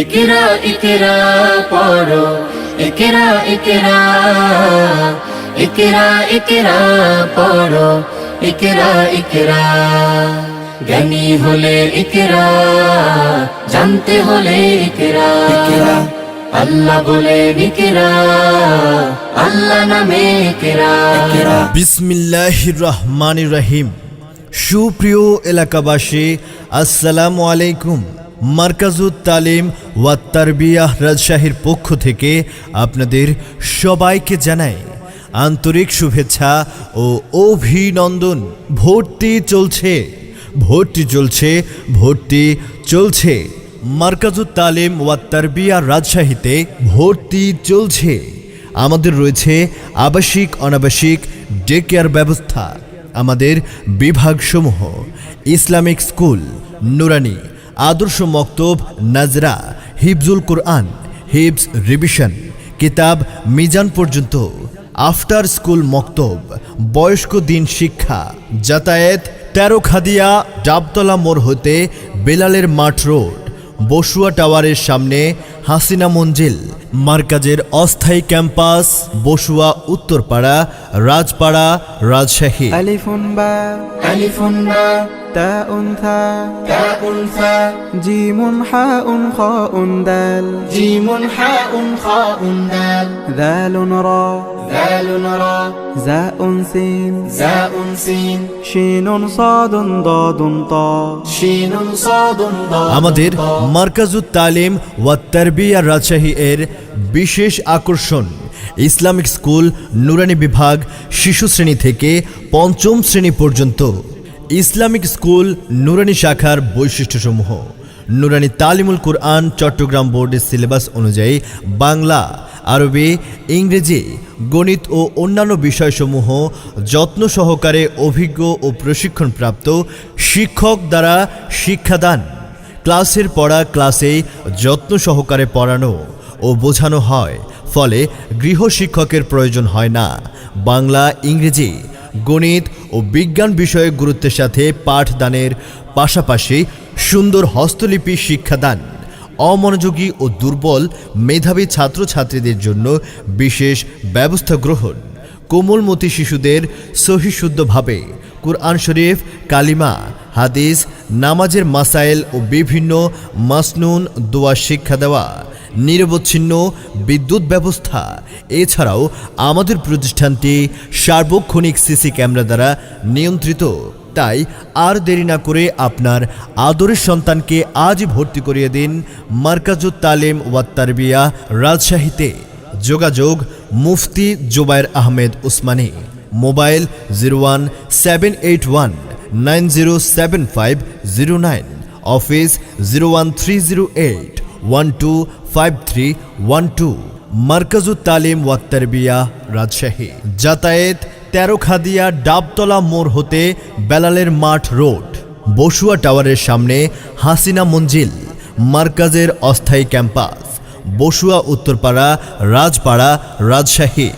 ইকরা ইকরা পড়ো। ইকরা ইকরা ইকরা ইকরা পড়ো। ইকরা ইকরা জ্ঞানী হলে ইকরা জানতে হলে ইকরা। আল্লাহ বলে ইকরা আল্লাহ নামে ইকরা। বিসমিল্লাহির রহমানির রহিম। সুপ্রিয় এলাকাবাসী আসসালামু আলাইকুম। মার্কাজুত তালিম ওয়া তারবিয়াহ রাজশাহীর পক্ষ থেকে আপনাদের সবাইকে জানাই আন্তরিক শুভেচ্ছা ও অভিনন্দন। ভর্তি চলছে ভর্তি চলছে ভর্তি চলছে। মার্কাজুত তালিম ওয়া তারবিয়া রাজশাহীতে ভর্তি চলছে। আমাদের রয়েছে আবাসিক, অনাবাসিক ডে কেয়ার ব্যবস্থা। আমাদের বিভাগসমূহ, ইসলামিক স্কুল, নুরানি আদর্শ মক্তব নাজরা হিফজুল কোরআন হিবস রিভিশন, কিতাব মিজান পর্যন্ত, আফটার স্কুল মক্তব, বয়স্ক দিন শিক্ষা, যাতায়াত, তেরো খাদিয়া, ডাবতলা মোড় হতে বেলালের মাঠ রোড, বসুয়া টাওয়ারের সামনে হাসিনা মঞ্জিল, মার্কাজের অস্থায়ী ক্যাম্পাস, বসুয়া উত্তরপাড়া, রাজপাড়া, রাজশাহী। ألف باء আলিফুন বা تاء ثاء তাউন ফা جيم حاء خاء دال জিমুন হাউন খাউন দাল ذال را দালুন রা زاء سين জাউন সিন شين صاد ضاد طاء শিনুন সাদুন দা আমাদের মার্কাজুত তালিম ওয়া তারবিয়া রাজশাহী এর বিশেষ আকর্ষণ ইসলামিক স্কুল নুরানি বিভাগ শিশু শ্রেণী থেকে পঞ্চম শ্রেণী পর্যন্ত ইসলামিক স্কুল নুরানি শাখার বৈশিষ্ট্যসমূহ। নুরানি তালিমুল কুরআন চট্টগ্রাম বোর্ডের সিলেবাস অনুযায়ী বাংলা, আরবি, ইংরেজি, গণিত ও অন্যান্য বিষয়সমূহ যত্ন সহকারে অভিজ্ঞ ও প্রশিক্ষণপ্রাপ্ত শিক্ষক দ্বারা শিক্ষাদান, ক্লাসের পড়া ক্লাসে যত্ন সহকারে পড়ানো ও বোঝানো হয়, ফলে গৃহ শিক্ষকের প্রয়োজন হয় না। বাংলা, ইংরেজি গণিত ও বিজ্ঞান বিষয়ে গুরুত্বের সাথে পাঠদানের পাশাপাশি সুন্দর হস্তলিপি শিক্ষাদান, অমনোযোগী ও দুর্বল মেধাবী ছাত্রছাত্রীদের জন্য বিশেষ ব্যবস্থা গ্রহণ, কোমলমতি শিশুদের সহিশুদ্ধভাবে কুরআন শরীফ, কালিমা, হাদিস, নামাজের মাসাইল ও বিভিন্ন মাসনুন দোয়া শিক্ষা দেওয়া নিরবচ্ছিন্ন বিদ্যুৎ ব্যবস্থা। এছাড়াও আমাদের প্রতিষ্ঠানটি সার্বক্ষণিক সিসি ক্যামেরা দ্বারা নিয়ন্ত্রিত। তাই আর দেরি না করে আপনার আদরের সন্তানকে আজই ভর্তি করিয়ে দিন মার্কাজুত তালিম ওয়াত্তারবিয়া রাজশাহীতে। যোগাযোগ Mufti Jubayer Ahmed Usmani. Mobile zero one seven eight one nine zero seven five zero nine. Office zero one three zero eight. One two five three one two Markazut Talim Wattarbiya Rajshahi. যাতায়াত তেরো খাদিয়া ডাবতলা মোড় হতে বেলালের মাঠ road. Basuya টাওয়ারের সামনে হাসিনা মঞ্জিল, মার্কাজের অস্থায়ী ক্যাম্পাস। বসুয়া উত্তরপাড়া, রাজপাড়া, রাজশাহী।